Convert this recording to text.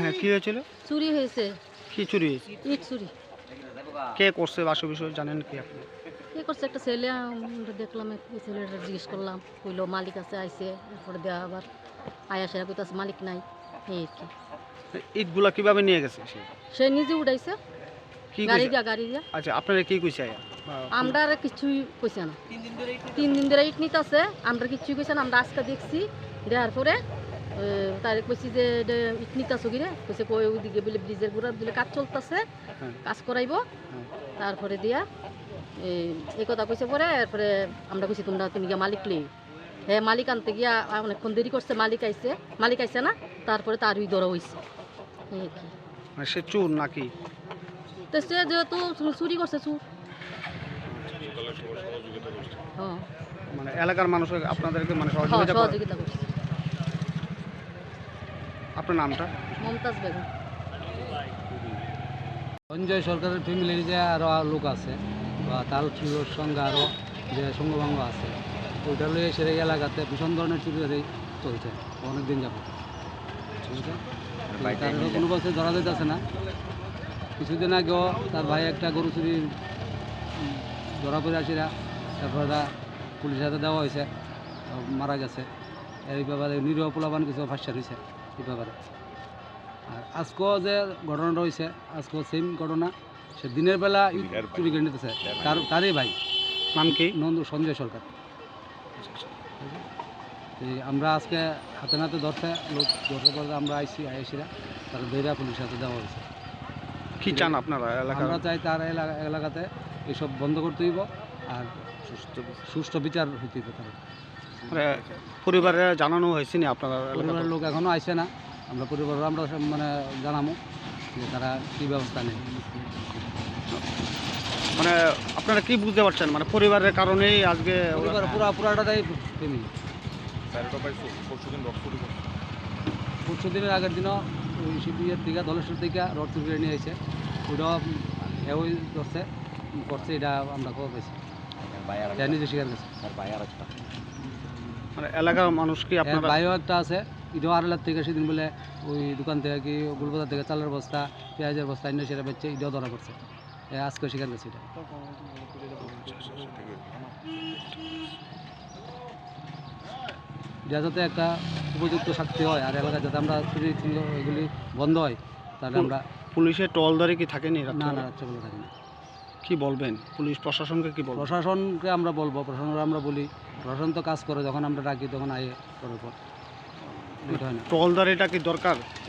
হ্যাঁ কি হয়েছিল? চুরি হয়েছে। কি চুরি হয়েছে? ইট চুরি। কে করছে বাসু বিষয় জানেন কি আপনি? কি করছে? একটা ছেলে আমরা দেখলাম ছেলেটা জিজ্ঞেস করলাম কইলো মালিক আছে আইছে এরপরে দেওয়া আবার আয়া সেরা কইতাছে মালিক নাই। এই আর কি। ইটগুলা কীভাবে নিয়ে গেছে সে? সে নিজে উঠাইছে কি গাড়ি দিয়া গাড়ি দিয়া। আচ্ছা আপনারা কি কইছে আয়া? আমরা আর কিছুই কইছে না। তিন দিন ধরে ইট নিতে আছে আমরা কিছুই কইছে না। আমরা আজকে দেখছি দেওয়ার পরে তার কইছি যে এটা ইট নিতেছো কিরে কইছে কই ওইদিকে বলে ব্রিজের গুড়ার দিলে কাজ চলতেছে হ্যাঁ। কাজ করাইবো। তারপরে দিয়া এই কথা কইছে পরে এরপরে আমরা কইছি তোমরা তুমি গিয়া মালিক লে হ্যাঁ মালিক আনতে গিয়া অনেকক্ষণ দেরি করছে মালিক আইছে মালিক আইছে না তারপরে তারই ধরা হইছে। মানে সে চুর নাকি? তো সে যেহেতু চুরি করছে চুর। হ্যাঁ। মানে এলাকার মানুষ আপনাদেরকে মানে হ্যাঁ, সহযোগিতা করছে। আপনার নামটা? মমতাজ বেগম। সঞ্জয় সরকারের ফ্যামিলির যে আরও লোক আছে বা তার চুরির সঙ্গে আরও যে সঙ্গভঙ্গ আছে ওইটা লইয়ে সেরে এলাকাতে ভীষণ ধরনের চুরি হয়ে চলছে অনেক দিন যাবত কোনো বছর ধরা যাইতেছে না। কিছুদিন আগেও তার ভাই একটা গরু চুরি ধরা পড়ে আসিরা তারপরে তা পুলিশের হাতে দেওয়া হয়েছে মারা গেছে। এই ব্যাপারে নিরীহ পোলাপান কিছু ফাঁসা রয়েছে এই ব্যাপারে আর আজকেও যে ঘটনাটা হয়েছে আজকেও সেম ঘটনা। সে দিনের বেলা চুরি করে নিতেছে তার তারই ভাই। নাম কি? নন্দ সঞ্জয় সরকার। এই আমরা আজকে হাতে নাতে ধরতে লোক ধরতে পরে আমরা আইসি আইসিরা তার দৈরা পুলিশের হাতে দেওয়া হয়েছে। কি চান আপনারা এলাকার? আমরা চাই তার এলাকা এলাকাতে এসব বন্ধ করতে হইব আর সুস্থ সুষ্ঠু বিচার হইতে মানে পরিবারে জানানো হয়েছে না আপনারা? পরিবারের লোক এখনও আইসে না। আমরা পরিবারের আমরা মানে জানামো যে তারা কী ব্যবস্থা নেয়। মানে আপনারা কি বুঝতে পারছেন? মানে পরিবারের কারণেই আজকে পরিবার পুরা পুরাটাই ফ্যামিলি পরশু দিনের আগের দিনও ওই শিবিরের দিকে দলেশ্বর থেকে রড করে নিয়ে এসে ওইটাও হেউ ধরছে করছে এটা আমরা খবর পেয়েছি। নিজে স্বীকার করছে। মানে এলাকার মানুষ কি আপনারা একটা আছে। থেকে সেদিন বলে ওই দোকান থেকে কি গুলবাজার থেকে চালের বস্তা পেঁয়াজের বস্তা সেটা বেচছে ধরা আজকে করছে এটা। এটা যাতে একটা উপযুক্ত শাস্তি হয় আর এলাকায় যাতে আমরা চুরি এগুলি বন্ধ হয় তাহলে আমরা পুলিশের টলদারে কি থাকেনি না? না রাত্রেবেলা? থাকি না কি বলবেন? পুলিশ প্রশাসনকে কি বলবেন? প্রশাসনকে আমরা বলব প্রশাসনকে আমরা বলি। প্রশাসন তো কাজ করে যখন আমরা ডাকি তখন আয়ে করার পর। এটা কি দরকার?